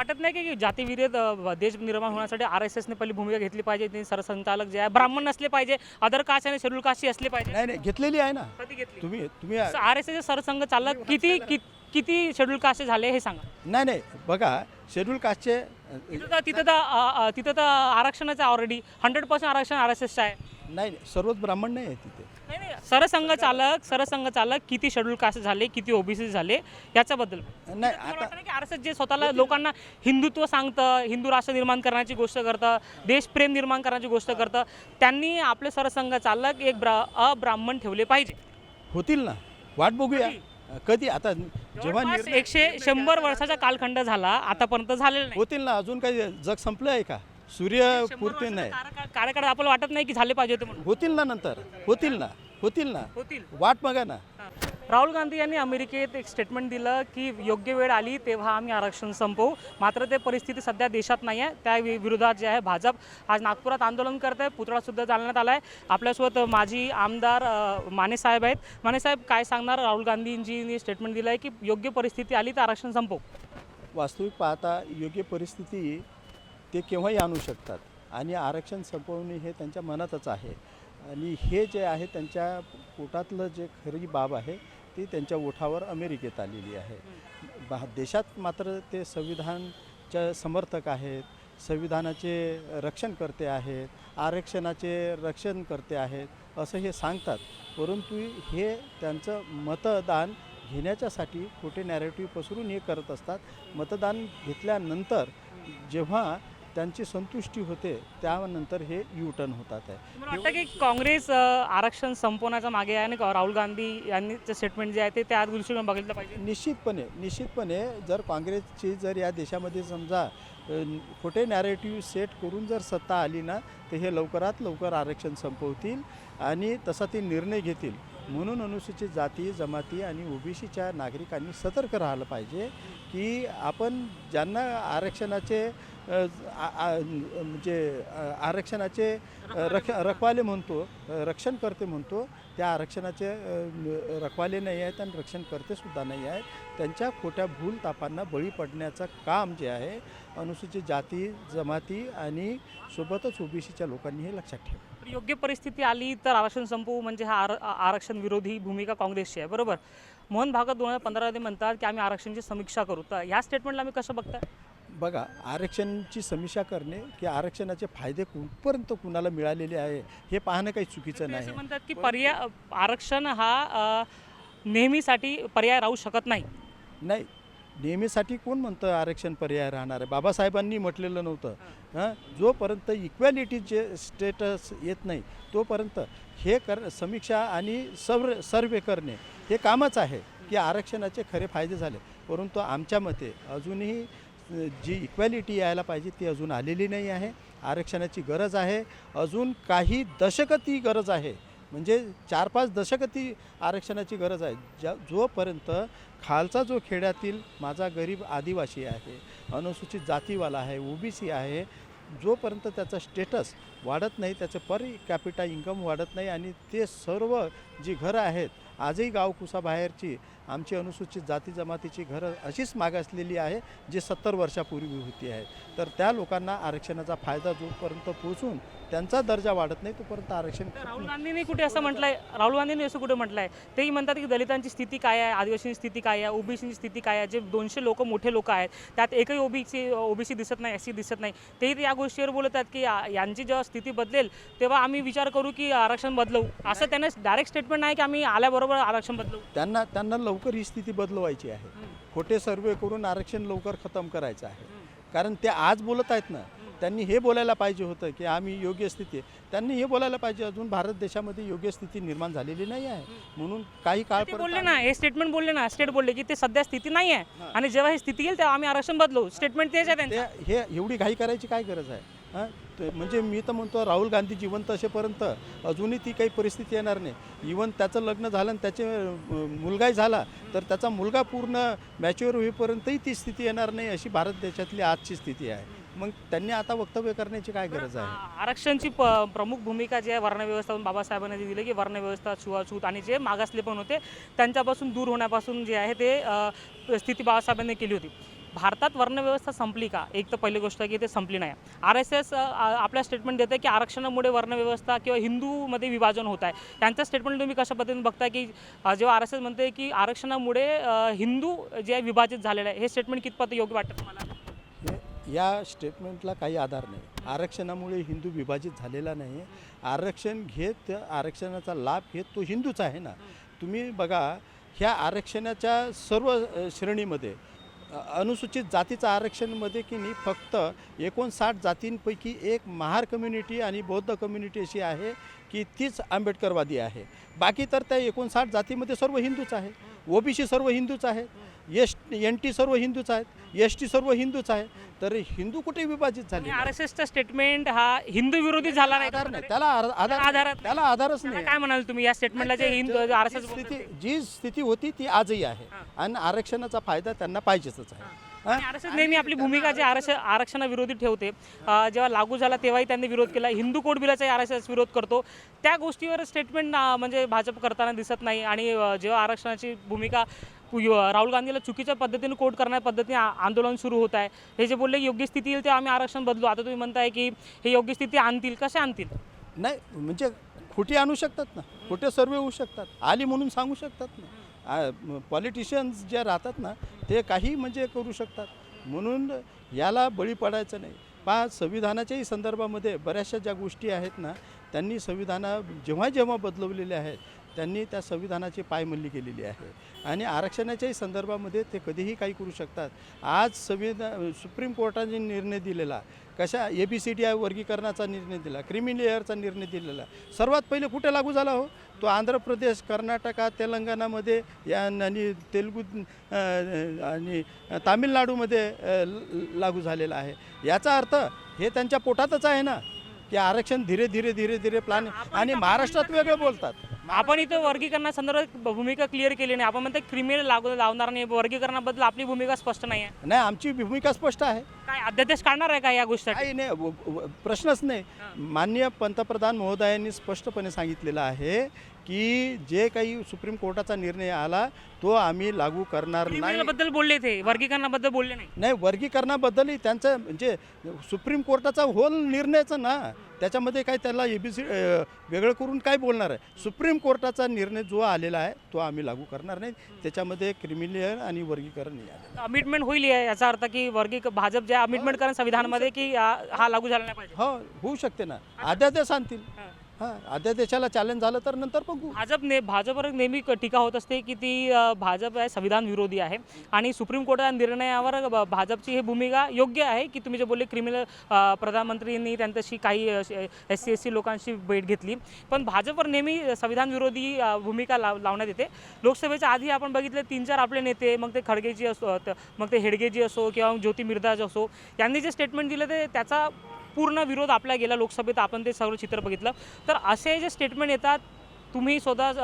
वाटत नाही की जातीविरोध देश निर्माण होण्यासाठी आर एस एसने पहिली भूमिका घेतली पाहिजे ते सरसंचालक जे आहे ब्राह्मण नसले पाहिजे अदर कास्ट आणि शेड्यूल कास्टही असले पाहिजे. नाही नाही घेतलेली आहे ना. कधी घेतली? तुम्ही तुम्ही आर एस एसचे सरसंघ चालक किती कि- किती शेड्यूल कास्ट झाले हे सांगा. नाही नाही बघा शेड्यूल कास्टचे तिथं तर तिथं तर अ, अ, तिथं तर आरक्षणाचं ऑलरेडी हंड्रेड पर्सेंट आरक्षण आर एस एसचं आहे. नाही सर्वच ब्राह्मण नाही आहे तिथे सरसंघ चालक सरसंघ चालक किती शेड्यूल कास्ट झाले किती ओबीसी झाले याच्याबद्दल. नाही आता वाटतं नाही की आर एस एस जे स्वतःला लोकांना हिंदुत्व सांगतं हिंदू राष्ट्र निर्माण करण्याची गोष्ट करतं देशप्रेम निर्माण करण्याची गोष्ट करतं त्यांनी आपले सरसंघ चालक एक ब्रा अब्राह्मण ठेवले पाहिजे. होतील ना. वाट बघूया. कधी? आता जेव्हा निर्णय एकशे शंभर वर्षाचा कालखंड झाला आतापर्यंत झालेला नाही. होतील ना. अजून काही जग संपलं आहे का? सूर्य शंभर पुरते नाही. कार्यकाळ आपल्याला वाटत नाही की झाले पाहिजे होते म्हणून. होतील ना नंतर. होतील ना. होतील ना. होतील. वाट बघा ना. राहुल गांधी यांनी अमेरिकेत एक स्टेटमेंट दिलं की योग्य वेळ आली तेव्हा आम्ही आरक्षण संपवू. मात्र ते परिस्थिती सध्या देशात नाही आहे त्या विरोधात जे आहे भाजप आज नागपुरात आंदोलन करत आहे पुतळासुद्धा जाळण्यात आला आहे आपल्यासोबत माजी आमदार अ, माने साहेब आहेत. माने साहेब काय सांगणार राहुल गांधींजींनी स्टेटमेंट दिलं आहे की योग्य परिस्थिती आली तर आरक्षण संपवू? वास्तविक पाहता योग्य परिस्थिती ते केव्हाही आणू शकतात. आणि आरक्षण संपवणे हे त्यांच्या मनातच आहे. आणि हे जे आहे त्यांच्या पोटातलं जे खरी बाब आहे ती त्यांच्या ओठावर अमेरिकेत आलेली आहे. बा देशात मात्र ते संविधानच्या समर्थक आहेत संविधानाचे रक्षण करते आहेत आरक्षणाचे रक्षण करते आहेत असं हे सांगतात. परंतु हे त्यांचं मतदान घेण्याच्यासाठी खोटे नॅरेटिव्ह पसरून हे करत असतात. मतदान घेतल्यानंतर जेव्हा त्यांची संतुष्टी होते त्यानंतर हे यू टर्न होतात आहे. मला वाटतं की काँग्रेस अ, आरक्षण संपवण्याच्या मागे आहे आणि राहुल गांधी यांनी स्टेटमेंट जे आहे ते त्या दृष्टीने बघितलं पाहिजे? निश्चितपणे निश्चितपणे जर काँग्रेसची जर या देशामध्ये समजा अ, खोटे नॅरेटिव्ह सेट करून जर सत्ता आली ना तर हे लवकरात लवकर आरक्षण संपवतील आणि तसा ते निर्णय घेतील. म्हणून अनुसूचित जाती जमाती आणि ओबीसीच्या नागरिकांनी सतर्क राहिलं पाहिजे की आपण ज्यांना आरक्षणाचे म्हणजे आरक्षणाचे रख रखवाले म्हणतो रक्षण करते म्हणतो. त्या आरक्षणाचे रखवाले नाही आहेत आणि रक्षण करतेसुद्धा नाही आहेत. त्यांच्या खोट्या भूल तापांना बळी पडण्याचं काम जे आहे अनुसूचित जाती जमाती आणि सोबतच ओबीसीच्या लोकांनी हे लक्षात ठेवा. तर योग्य परिस्थिती आली तर आरक्षण संपवू म्हणजे हा आर आरक्षण विरोधी भूमिका काँग्रेसची आहे बरोबर? मोहन भागवत दोन हजार पंधरामध्ये म्हणतात की आम्ही आरक्षणाची समीक्षा करू. तर ह्या स्टेटमेंटला आम्ही कसं बघताय? बघा आरक्षणची समीक्षा करणे की आरक्षणाचे फायदे कुठपर्यंत कुणाला मिळालेले आहे हे पाहणं काही चुकीचं नाही. म्हणतात की पर्याय आरक्षण हा नेहमीसाठी पर्याय राहू शकत नाही. नाही नेहमीसाठी कोण म्हणतं आरक्षण पर्याय राहणार आहे? बाबासाहेबांनी म्हटलेलं नव्हतं. हां. जोपर्यंत इक्वॅलिटीचे स्टेटस येत नाही तोपर्यंत हे कर समीक्षा आणि सर्व सर्वे करणे हे कामच आहे की आरक्षणाचे खरे फायदे झाले. परंतु आमच्या मते अजूनही जी इक्वॅलिटी यायला पाहिजे ती अजून आलेली नाही आहे. आरक्षणाची गरज आहे. अजून काही दशकं ती गरज आहे. म्हणजे चार पाच दशकं ती आरक्षणाची गरज आहे. ज्या जोपर्यंत खालचा जो खेड्यातील माझा गरीब आदिवासी आहे अनुसूचित जातीवाला आहे ओबीसी आहे जोपर्यंत त्याचा स्टेटस वाढत नाही त्याचं पर कॅपिटा इन्कम वाढत नाही आणि ते सर्व जी घरं आहेत आजही गावकुसाबाहेरची आमची अनुसूचित जाती जमातीची घरं अशीच मागासलेली आहे जी सत्तर वर्षापूर्वी होती आहे. तर त्या लोकांना आरक्षणाचा फायदा जोपर्यंत पोचून त्यांचा दर्जा वाढत नाही तोपर्यंत आरक्षण राहुल गांधींनी कुठे असं म्हटलंय? राहुल गांधींनी असं कुठे म्हटलंय? तेही म्हणतात की दलितांची स्थिती काय आहे आदिवासींची स्थिती काय आहे ओबीसीची स्थिती काय आहे जे दोनशे लोक मोठे लोक आहेत त्यात एकही ओबीसी ओबीसी दिसत नाही एस सी दिसत नाही. तेही या गोष्टीवर बोलत आहेत की यांची जेव्हा स्थिती बदलेल तेव्हा आम्ही विचार करू की आरक्षण बदलवू. असं त्याने डायरेक्ट स्टेटमेंट नाही की आम्ही आल्याबरोबर आरक्षण बदलवू. त्यांना त्यांना लवकर ही स्थिती बदलवायची आहे. खोटे सर्वे करून आरक्षण लवकर खतम करायचं आहे. कारण ते आज बोलत आहेत ना त्यांनी हे बोलायला पाहिजे होतं की आम्ही योग्य स्थिती त्यांनी हे बोलायला पाहिजे अजून भारत देशामध्ये योग्य स्थिती निर्माण झालेली नाही आहे. म्हणून काही काळ बोलले ना हे स्टेटमेंट बोलले ना स्टेट बोलले की ते सध्या स्थिती नाही आहे. आणि जेव्हा ही स्थिती येईल तेव्हा आम्ही आरक्षण बदलू. स्टेटमेंट तेच आहे हे एवढी घाई करायची काय गरज आहे? हां? म्हणजे मी तर म्हणतो राहुल गांधी जिवंत असेपर्यंत अजूनही ती काही परिस्थिती येणार नाही. इवन त्याचं लग्न झालं आणि त्याचे मुलगाही झाला तर त्याचा मुलगा पूर्ण मॅच्युअर होईपर्यंतही ती स्थिती येणार नाही अशी भारत देशातली आजची स्थिती आहे. मग त्यांनी आता वक्तव्य करण्याची काय गरज आहे? आरक्षणची प- प्रमुख भूमिका जी आहे वर्णव्यवस्था बाबासाहेबांनी जी दिली की वर्णव्यवस्था छुआछूत आणि जे मागासले पण होते त्यांच्यापासून दूर होण्यापासून जे आहे ते स्थिती बाबासाहेबांनी केली होती. भारतात वर्णव्यवस्था संपली का? एक तर पहिली गोष्ट की ते संपली नाही. आर एस एस आपल्या स्टेटमेंट देते की आरक्षणामुळे वर्णव्यवस्था किंवा हिंदूमध्ये विभाजन होत आहे. त्यांचं स्टेटमेंट तुम्ही कशा पद्धतीने बघताय की जेव्हा आर एस एस म्हणते की आरक्षणामुळे हिंदू जे आहे विभाजित झालेलं आहे हे स्टेटमेंट कितपत योग्य वाटतं तुम्हाला? हे- या स्टेटमेंटला काही आधार नाही. आरक्षणामुळे हिंदू विभाजित झालेला नाही. आरक्षण घेत आरक्षणाचा लाभ घेत तो हिंदूच आहे ना. तुम्ही बघा ह्या आरक्षणाच्या सर्व श्रेणीमध्ये अनुसूचित जातीचं आरक्षणमध्ये की नाही फक्त एकोणसाठ जातींपैकी एक महार कम्युनिटी आणि बौद्ध कम्युनिटी अशी आहे की तीच आंबेडकरवादी आहे. बाकी तर त्या एकोणसाठ जातीमध्ये सर्व हिंदूच आहे. ओबीसी सर्व हिंदूच आहेत एस एन टी सर्व हिंदूच आहेत एस टी सर्व हिंदूच आहे तर हिंदू कुठे विभाजित झाले? आर एस एसचा स्टेटमेंट हा हिंदू विरोधी झाला नाही. आधार नाही. त्याला आधार आधारात त्याला आधारच नाही. काय म्हणाल तुम्ही? या स्टेटमेंटला जे हिंदू आर एस एस स्थिती जी स्थिती होती ती आजही आहे. आणि आरक्षणाचा फायदा त्यांना पाहिजेच आहे. आर एस एस नेहमी आपली भूमिका जे आरक्षण आरक्षणाविरोधी ठेवते जेव्हा लागू झाला तेव्हाही त्यांनी विरोध केला. हिंदू कोड बिलाचाही आर एस एस विरोध करतो. त्या गोष्टीवर स्टेटमेंट म्हणजे भाजप करताना दिसत नाही आणि जेव्हा आरक्षणाची भूमिका राहुल गांधीला चुकीच्या पद्धतीने कोट करण्याच्या पद्धतीने आंदोलन सुरू होत आहे. हे जे बोलले योग्य स्थिती येईल तेव्हा आम्ही आरक्षण बदलू. आता तुम्ही म्हणताय की हे योग्य स्थिती आणतील. कसे आणतील? नाही म्हणजे खोटी आणू शकतात ना खोटे सर्वे होऊ शकतात आली म्हणून सांगू शकतात ना. पॉलिटिशियन्स जे राहतात ना ते काही म्हणजे करू शकतात. म्हणून याला बळी पडायचं नाही. पहा संविधानाच्याही संदर्भामध्ये बऱ्याचशा ज्या गोष्टी आहेत ना त्यांनी संविधाना जेव्हा जेव्हा बदलवलेल्या आहेत त्यांनी त्या संविधानाची पायमल्ली केलेली आहे. आणि आरक्षणाच्याही संदर्भामध्ये ते कधीही काही करू शकतात. आज संविधान सुप्रीम कोर्टाने निर्णय दिलेला कशा A B C D I वर्गीकरणाचा निर्णय दिला क्रिमी लेअरचा निर्णय दिलेला सर्वात पहिले कुठे लागू झाला हो? तो आंध्र प्रदेश कर्नाटका तेलंगणामध्ये या आणि तेलगू आणि तामिळनाडूमध्ये लागू झालेला आहे. याचा अर्थ हे त्यांच्या पोटातच आहे ना की आरक्षण धीरे धीरे धीरे धीरे प्लान आणि महाराष्ट्रात वेगळं बोलतात. आपण इथं वर्गीकरणासंदर्भात भूमिका क्लिअर केली नाही. आपण म्हणतो क्रिमिनल लागू लावणार नाही. वर्गीकरणाबद्दल आपली भूमिका स्पष्ट नाही आहे नाही आमची भूमिका स्पष्ट आहे. काय अध्यादेश काढणार आहे का या गोष्टीसाठी? काही नाही व- व- प्रश्नच नाही. माननीय पंतप्रधान महोदयांनी स्पष्टपणे सांगितलेलं आहे की जे काही सुप्रीम कोर्टाचा निर्णय आला तो आम्ही लागू करणार नाही. बद्दल बोलले ते. वर्गीकरणाबद्दल बोलले नाही. नाही वर्गीकरणाबद्दलही त्यांचं म्हणजे सुप्रीम कोर्टाचा होल निर्णयचं ना. त्याच्यामध्ये काय त्याला ए बी सी वेगळं करून काय बोलणार आहे? सुप्रीम कोर्टाचा निर्णय जो आलेला आहे तो आम्ही लागू करणार नाही. त्याच्यामध्ये क्रिमिनल आणि वर्गीकरण नाही अमिटमेंट होईल याचा अर्थ की वर्गी भाजप जे अमिटमेंट करेन संविधानामध्ये की हा लागू झाला नाही पाहिजे? हो होऊ शकते ना. आणतील. हां. हां अध्यादेशाला चॅलेंज झालं तर नंतर बघू. भाजपने भाजपवर नेहमी क- टीका होत असते की ती अ, भाजप आहे संविधान विरोधी आहे. आणि सुप्रीम कोर्टाच्या निर्णयावर ब- भाजपची ही भूमिका योग्य आहे की तुम्ही जे बोलले क्रिमिनल प्रधानमंत्रींनी त्यांच्याशी काही एस सी एस सी लोकांशी भेट घेतली. पण भाजपवर नेहमी संविधान विरोधी अ, भूमिका लाव लावण्यात येते. लोकसभेच्या आधी आपण बघितले तीन चार आपले नेते मग ते खडगेजी असो त- मग ते हेडगेजी असो किंवा ज्योती मिर्दाज असो यांनी जे स्टेटमेंट दिलं ते त्याचा पूर्ण विरोध आपल्या गेला लोकसभेत आपण ते सर्व चित्र बघितलं. तर असे जे स्टेटमेंट येतात तुम्ही स्वतः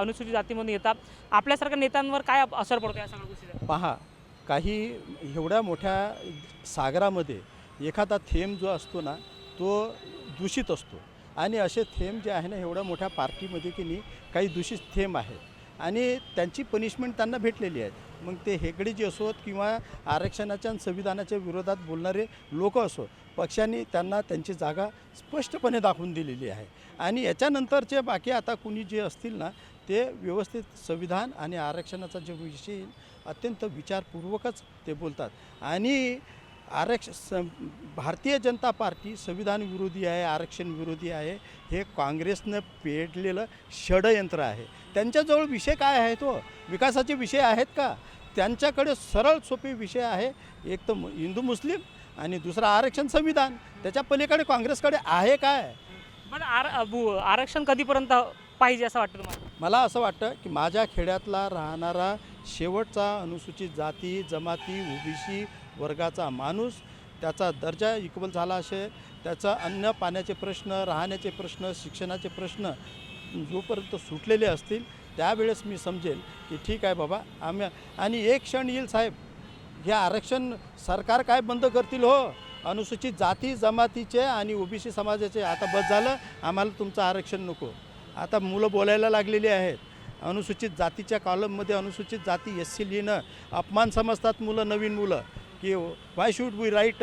अनुसूचित जातीमधून येतात आपल्यासारख्या नेत्यांवर काय असर पडतो या सगळ्या गोष्टीचा पहा काही एवढ्या मोठ्या सागरामध्ये एखादा थेंब जो असतो ना तो दूषित असतो. आणि असे थेंब जे आहे ना एवढ्या मोठ्या पार्टीमध्ये की नाही काही दूषित थेंब आहेत. आणि त्यांची पनिशमेंट त्यांना भेटलेली आहे. मग ते हेगडे जे असोत किंवा आरक्षणाच्या आणि संविधानाच्या विरोधात बोलणारे लोक असो पक्षांनी त्यांना त्यांची जागा स्पष्टपणे दाखवून दिलेली आहे. आणि याच्यानंतरचे बाकी आता कुणी जे असतील ना ते व्यवस्थित संविधान आणि आरक्षणाचा जे विषय अत्यंत विचारपूर्वकच ते बोलतात. आणि आरक्ष स भारतीय जनता पार्टी संविधान विरोधी आहे आरक्षण विरोधी आहे हे काँग्रेसनं पेटलेलं षडयंत्र आहे. त्यांच्याजवळ विषय काय आहे तो? विकासाचे विषय आहेत का? त्यांच्याकडे सरळ सोपे विषय आहे. एक तर हिंदू मुस्लिम आणि दुसरा आरक्षण संविधान. त्याच्या पलीकडे काँग्रेसकडे आहे काय? पण आर आरक्षण कधीपर्यंत पाहिजे असं वाटतं तुम्हाला? मला असं वाटतं की माझ्या खेड्यातला राहणारा शेवटचा अनुसूचित जाती जमाती ओबीसी वर्गाचा माणूस त्याचा दर्जा इक्वल झाला असे त्याचा अन्न पाण्याचे प्रश्न राहण्याचे प्रश्न शिक्षणाचे प्रश्न जोपर्यंत सुटलेले असतील त्यावेळेस मी समजेल की ठीक आहे बाबा आम्ही आणि एक क्षण येईल साहेब हे आरक्षण सरकार काय बंद करतील हो? अनुसूचित जाती जमातीचे आणि ओबीसी समाजाचे. आता बस झालं आम्हाला तुमचं आरक्षण नको. आता मुलं बोलायला लागलेली आहेत. अनुसूचित जातीच्या कॉलममध्ये अनुसूचित जाती एस सी लिहिणं अपमान समजतात मुलं नवीन मुलं. की why should we write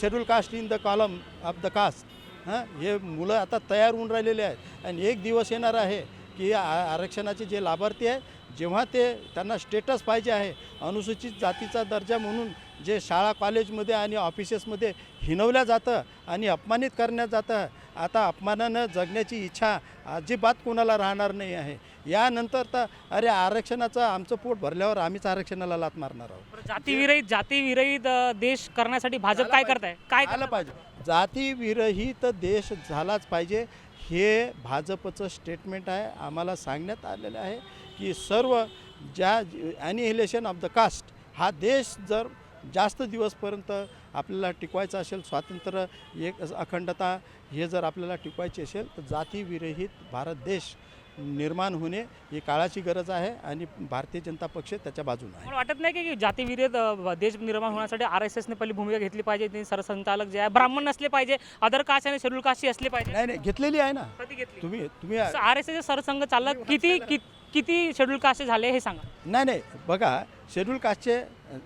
schedule caste in the column of the caste हां हे मुलं आता तयार होऊन राहिलेले आहेत. आणि एक दिवस येणार आहे की आरक्षणाचे जे लाभार्थी आहे जेव्हा ते त्यांना स्टेटस पाहिजे आहे अनुसूचित जातीचा दर्जा म्हणून जे शाळा कॉलेजमध्ये आणि ऑफिसेसमध्ये हिनवल्या जातं आणि अपमानित करण्यात जातं आता अपमानानं जगण्याची इच्छा अजिबात कोणाला राहणार नाही आहे. यानंतर तर अरे आरक्षणाचं आमचं पोट भरल्यावर आम्हीच आरक्षणाला लात मारणार आहोत. जातीविरहित जातीविरहित देश करण्यासाठी भाजप काय करताय? काय करताय? पाहिजे. जातीविरहित देश झालाच पाहिजे. हे भाजपचं स्टेटमेंट आहे. आम्हाला सांगण्यात आलेलं आहे की सर्व ज्या ॲनिहिलेशन ऑफ द कास्ट हा देश जर जास्त दिवसपर्यंत आपल्याला टिकवायचा असेल स्वातंत्र्य एक अखंडता हे जर आपल्याला टिकवायचे असेल तर जातीविरहित भारत देश निर्माण होणे ही काळाची गरज आहे आणि भारतीय जनता पक्ष त्याच्या बाजूने आहे. मला वाटत नाही की जातीविरहित अ, देश निर्माण होण्यासाठी आर एस एसने पहिली भूमिका घेतली पाहिजे ते सरसंचालक जे आहे ब्राह्मण नसले पाहिजे अदर कास्ट आणि शेड्यूल कास्ट असले पाहिजे. नाही नाही घेतलेली आहे ना. कधी घेतली? तुम्ही तुम्ही आर एस एस सरसंघ चालक किती कि- किती शेड्यूल कास्ट झाले हे सांगा. नाही नाही बघा शेड्यूल कास्टचे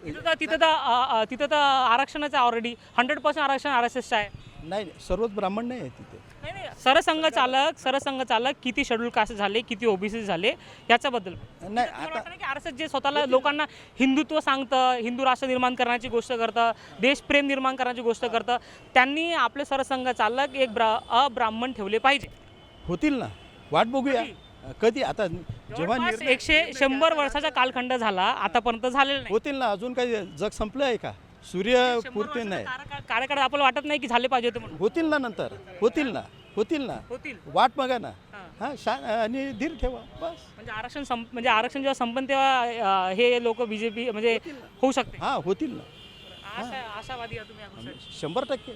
तिथं तर तिथं तर अ, अ, तिथं तर आरक्षणच ऑलरेडी हंड्रेड पर्सेंट आरक्षण आर एस एसचं आहे. नाही सर्वच ब्राह्मण नाही आहे तिथे. नाही नाही सरसंघ चालक सरसंघ चालक किती शेड्यूल कास्ट झाले किती ओबीसी झाले याच्याबद्दल. नाही मला आता वाटतं की जे स्वतःला लोकांना हिंदुत्व सांगतं हिंदू राष्ट्र निर्माण करण्याची गोष्ट करतं देशप्रेम निर्माण करण्याची गोष्ट करतं त्यांनी आपले सरसंघ चालक एक ब्रा अब्राह्मण ठेवले पाहिजे. होतील ना. वाट बघूया. कधी? आता जेव्हा जवळपास निर्णय एकशे शंभर वर्षाचा कालखंड झाला आतापर्यंत झालेला नाही. होतील ना. अजून काही जग संपलं आहे का? सूर्य शंभर पुरते नाही. कार्यकाळ आपल्याला वाटत नाही की झाले पाहिजे होते म्हणून. होतील ना नंतर. होतील ना. होतील ना. होतील. वाट बघा ना. हां. शा आणि धीर ठेवा. बस. म्हणजे आरक्षण संप म्हणजे आरक्षण जेव्हा संपन तेव्हा हे लोक बीजेपी म्हणजे होऊ शकते. हां होतील ना. आशा आशावादी आहे तुम्ही या गोष्टीत. शंभर टक्के.